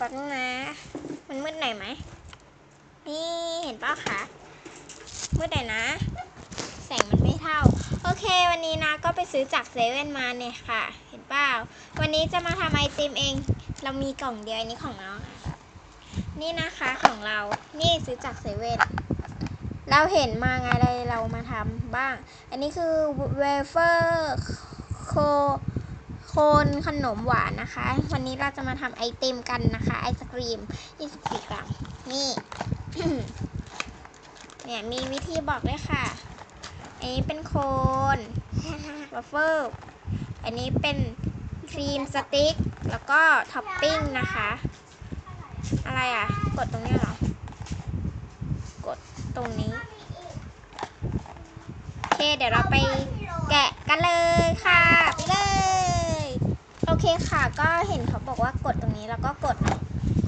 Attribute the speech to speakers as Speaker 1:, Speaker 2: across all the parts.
Speaker 1: แป๊บนึงนะ มันมืดหน่อยไหม นี่เห็นป่ะคะ มืดหน่อยนะ แสงมันไม่เท่า โอเค วันนี้นะก็ไปซื้อจากเซเว่นมาเนี่ยค่ะ เห็นเปล่า วันนี้จะมาทำไอติมเอง เรามีกล่องเดียวอันนี้ของน้องนี่นะคะของเรา นี่ซื้อจากเซเว่น เราเห็นมาไงเลยเรามาทำบ้าง อันนี้คือเวเฟอร์โค คนขนมหวานนะคะ วันนี้เราจะมาทำไอติมกันนะคะ ไอศครีม 24 กรัม นี่ เนี่ยมีวิธีบอกด้วยค่ะ อันนี้เป็นโคนวัฟเฟิลอันนี้เป็นครีมสติ๊ก แล้วก็ท็อปปิ้งนะคะ อะไรอะ กดตรงนี้เหรอ กดตรงนี้ โอเค เดี๋ยวเราไปแกะกันเลยค่ะ คค่ะ ก็เห็นเขาบอกว่ากดตรงนี้แล้วก็กดเนาะ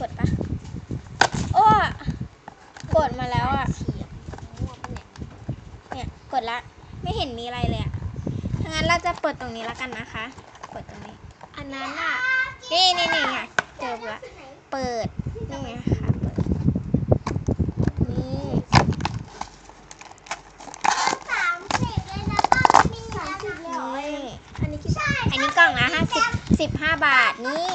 Speaker 1: กดปะโอ้กดมาแล้วอะเนี่ยกดละ ไม่เห็นมีอะไรเลยอะถ้างั้นเราจะเปิดตรงนี้แล้วกันนะคะ เปิดตรงนี้ อันนั้นอะนี่นี่นี่ไงเจอละเปิด นี่ไงค่ะเปิด นี่
Speaker 2: สามสิบเลยนะป้ามีสามสิบเลยเหรอ
Speaker 1: นี่
Speaker 2: อันนี้กี่ใช่
Speaker 1: อันนี้กล่องละห้าสิบ สิบห้าบาทนี่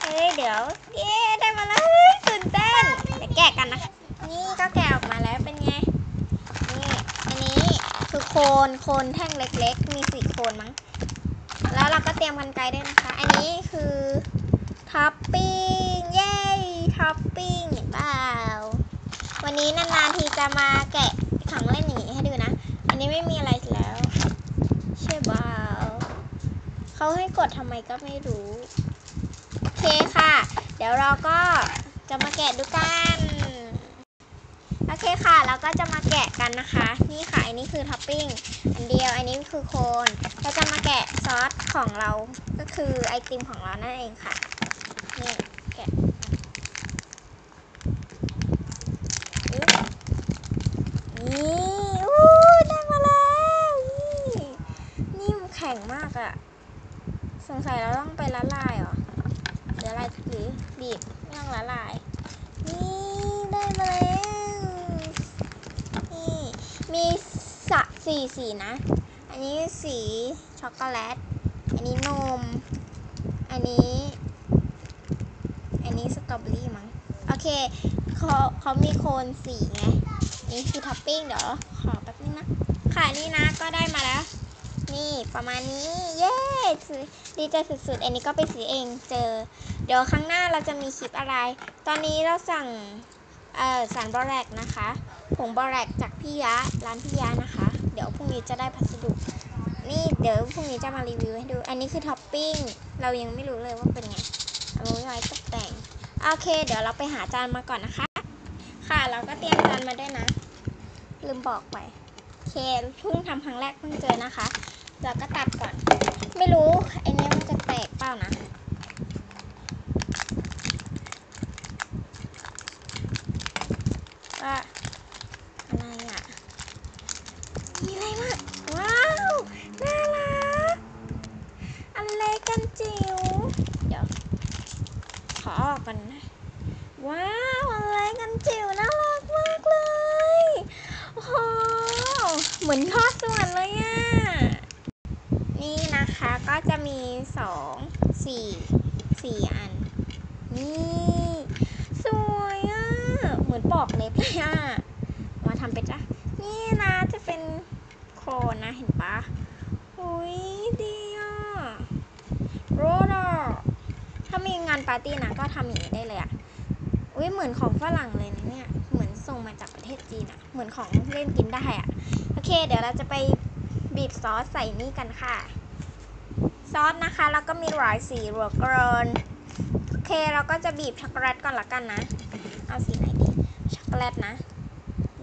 Speaker 1: เฮ้ยเดี๋ยวเย้ได้มาแล้วตื่นเต้นเดี๋ยวแกะกันนะคะนี่ก็แกะออกมาแล้วเป็นไงนี่อันนี้คือโคนโคนแท่งเล็ก ๆ มีสี่โคนมั้งแล้วเราก็เตรียมกันไกลด้วยนะคะ อันนี้คือท็อปปิ้งเย้ท็อปปิ้งเห็นเปล่าวันนี้นานๆทีจะมาแกะของเล่นอย่างนี้ให้ดูนะ อันนี้ไม่มีอะไรแล้วใช่เปล่า เขาให้กดทำไมก็ไม่รู้ โอเคค่ะ เดี๋ยวเราก็จะมาแกะดูกัน โอเคค่ะ เราก็จะมาแกะกันนะคะ นี่ค่ะ อันนี้คือท็อปปิ้ง อันเดียว อันนี้คือโคน เราจะมาแกะซอสของเรา ก็คือไอติมของเรานั่นเองค่ะ นี่แกะอึ๊บนี่อู้ได้มาแล้วนี่นิ่มแข็งมากอะสงสัยเราต้องไปละลายเหรอหรืออะไรหรือบีบไม่ต้องละลาย นี่ได้มาแล้ว นี่มี สะสี่สีนะ อันนี้สีช็อกโกแลต อันนี้นม อันนี้ อันนี้สตรอเบอรี่มั้ง โอเคเขาเขามีโคนสีไง นี่คือท็อปปิ้งเดี๋ยวขอแป๊บนึงนะ ค่ะนี่นะก็ได้มาแล้ว นี่ประมาณนี้ เย้ดีใจสุดๆ อันนี้ก็ไปซื้อเองเจอ เดี๋ยวครั้งหน้าเราจะมีคลิปอะไร ตอนนี้เราสั่งเอ่อสารบอแรกนะคะ ผงบอแรกจากพี่ยะ ร้านพี่ยะนะคะ เดี๋ยวพรุ่งนี้จะได้พัสดุ นี่เดี๋ยวพรุ่งนี้จะมารีวิวให้ดู อันนี้คือท็อปปิ้ง เรายังไม่รู้เลยว่าเป็นไงเอาไว้ตกแต่ง โอเค เดี๋ยวเราไปหาจานมาก่อนนะคะ ค่ะ เราก็เตรียมจานมาด้วยนะ ลืมบอกไปโอเคเพิ่งทำครั้งแรกเพิ่งเจอนะคะ เราก็ตัดก่อน ไม่รู้ไอเนี้มันจะแตกเปล่านะว่าอะไรอะ มีอะไรมากว้าว น่ารัก อันเล็กกันจิ๋ว เดี๋ยว ขอออกก่อนนะ ว้าว อันเล็กกันจิ๋ว น่ารักมากเลย โอ้โห เหมือนทอดส่วนเลยอะ นี่นะคะก็ จะมีสองสี่สี่อัน นี่สวยอะ เหมือนปอกเล็บเลยอะ มาทำไปจ้ะนี่นะจะเป็นโคนนะเห็นปะอุ้ยดีอะโรดอถ้ามีงานปาร์ตี้นะก็ทำอย่างนี้ได้เลยอะ อุ้ยเหมือนของฝรั่งเลยนะเนี่ย เหมือนส่งมาจากประเทศจีนอะ เหมือนของเล่นกินได้อะ โอเค เดี๋ยวเราจะไปบีบซอสใส่นี่กันค่ะ ซอสนะคะ แล้วก็มีหลายสีเหลือเกิน โอเค เราก็จะบีบช็อกโกแลตก่อนละกันนะ เอาสีไหนดี ช็อกโกแลตนะ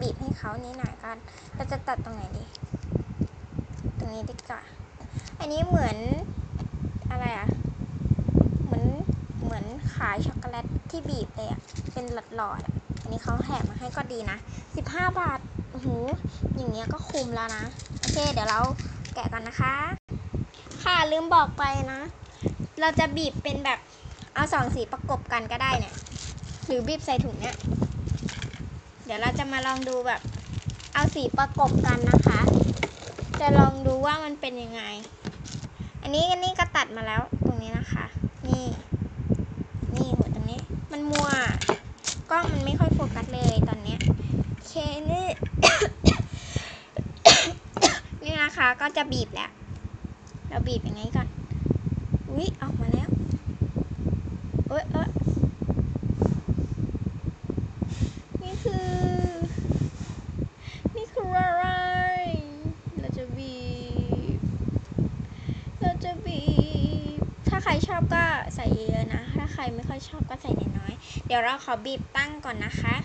Speaker 1: บีบให้เขานี่หน่อยกัน เราจะตัดตรงไหนดี ตรงนี้ดีกว่า อันนี้เหมือนอะไรอะเหมือน เหมือนขายช็อกโกแลตที่บีบเลยอะเป็นหลอดๆอะอันนี้เขาแถมมาให้ก็ดีนะ 15 บาทโอ้โหอย่างเงี้ยก็คุ้มแล้วนะ โอเค เดี๋ยวเราแกะกันนะคะ ค่ะลืมบอกไปนะ เราจะบีบเป็นแบบเอาสองสีประกบกันก็ได้เนี่ย หรือบีบใส่ถุงเนี่ย เดี๋ยวเราจะมาลองดูแบบ เอาสีประกบกันนะคะ จะลองดูว่ามันเป็นยังไง อันนี้อันนี้ก็ตัดมาแล้วตรงนี้นะคะ นี่ นี่หัวตรงนี้ มันมัว กล้องมันไม่ค่อยโฟกัสเลยตอนเนี้ยโอเคนี่ นี่นะคะก็จะบีบแล้ว เราบีบอย่างไงก่อน อุ๊ยออกมาแล้วเอ้ยเอ้ยนี่คือ นี่คืออะไร เราจะบีบ เราจะบีบ ถ้าใครชอบก็ใส่เยอะนะ ถ้าใครไม่ค่อยชอบก็ใส่น้อยๆ เดี๋ยวเราขอบีบตั้งก่อนนะคะ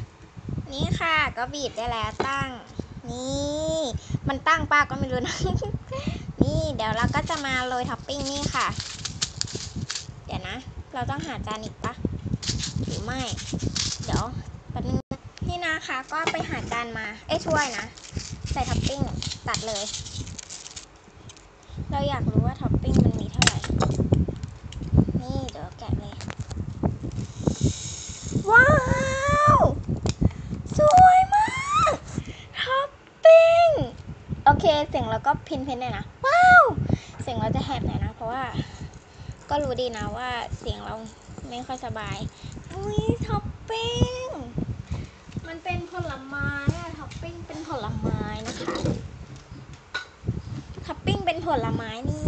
Speaker 1: นี่ค่ะ ก็บีบได้แล้วตั้ง นี่ มันตั้งป้าก็ไม่รู้นะ นี่เดี๋ยวเราก็จะมาโรยท็อปปิ้งนี่ค่ะ เดี๋ยวนะ เราต้องหาจานอีกปะหรือไม่ เดี๋ยวแป๊บนึงนี่นะคะก็ไปหาจานมาเอ้ยช่วยนะ ใส่ท็อปปิ้งตัดเลย เราอยากรู้ว่าท็อปปิ้งมันมีเท่าไหร่ นี่เดี๋ยวแกะเลย ว้าวสวยมากท็อปปิ้งโอเคเสียงเราก็พินเพ้นเลยนะ ราะว่าก็รู้ดีนะว่าเสียงเราไม่ค่อยสบาย อุ้ยท็อปปิ้ง มันเป็นผลไม้อะท็อปปิ้งเป็นผลไม้นะคะ ท็อปปิ้งเป็นผลไม้นี่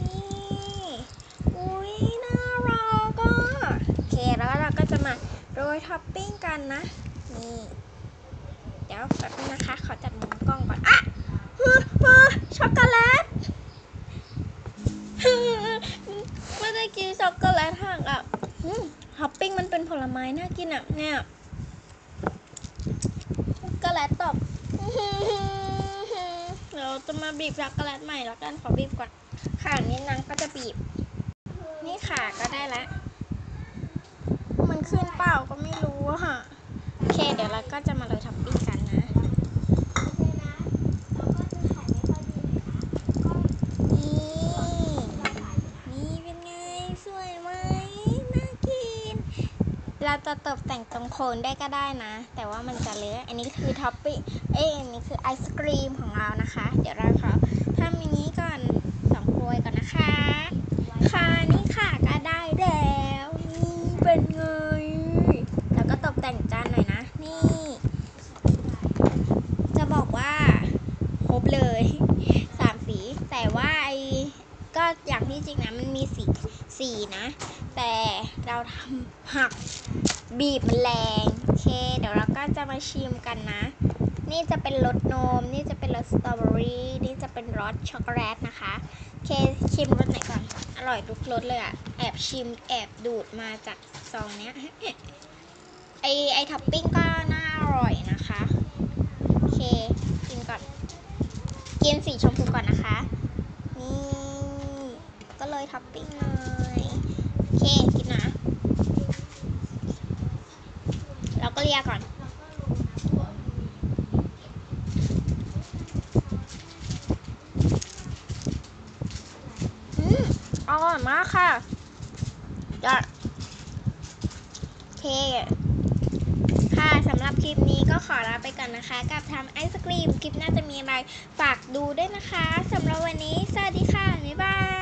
Speaker 1: นี่ อุ้ยน่ารักอะโอเคแล้วเราก็จะมาโรยท็อปปิ้งกันนะ นี่ เดี๋ยวแป๊บนึงนะคะ ขอจัดมุมกล้องก่อน อะ ช็อกโกแลตไม่ได้กินช็อกโกแลตห่างอะอืมท็อปปิ้งมันเป็นผลไม้น่ากินอะ เนี่ยช็อกโกแลตตบเดี๋ยวจะมาบีบช็อกโกแลตใหม่แล้วกันขอบีบก่อนค่ะนี่นางก็จะบีบ นี่ค่ะก็ได้ล้วมันขึ้นเปล่าก็ไม่รู้อะค่ะโอเค เดี๋ยวเราก็จะมาโรยท็อปปิ้งกันนะ นี่ นี่เป็นไง สวยไหม น่ากิน เรา จะตกแต่งตรงโคนได้ก็ได้นะ แต่ว่ามันจะเลอะอันนี้คือท็อปปิ้งเอ้ยอันนี้คือไอศกรีมของเรานะคะ เดี๋ยวเราขอทำอย่างนี้ก่อนสองกรวยก่อนนะคะ ค่ะนี่ค่ะก็ได้แล้วนี่เป็นไงแล้วก็ตกแต่งจานหน่อยนะ นี่ จะบอกว่าครบเลยสามสีแต่ว่าไอ้ก็อย่างที่จริงนะมันมีสีสีนะ แต่เราทำหัก บีบมันแรงโอเค เดี๋ยวเราก็จะมาชิมกันนะ นี่จะเป็นรสนม นี่จะเป็นรสสตรอเบอรี่นี่จะเป็นรสช็อกโกแลตนะคะโอเคชิมรสไหนก่อน อร่อยทุกรสเลยอะแอบชิมแอบดูดมาจากซองเนี้ยไอไอท็อปปิ้งก็น่าอร่อยนะคะโอเคกินก่อนกินสีชมพูก่อนนะคะ นี่ก็เลยท็อปปิ้งเลยโอเค กินนะ เราก็เลียก่อน อืม อร่อยมากค่ะยอดเคค่ะสำหรับคลิปนี้ก็ขอลาไปก่อนนะคะ กับทำไอศกรีม คลิปหน่าจะมีอะไรฝากดูด้วยนะคะสำหรับวันนี้ สวัสดีค่ะ บ๊ายบาย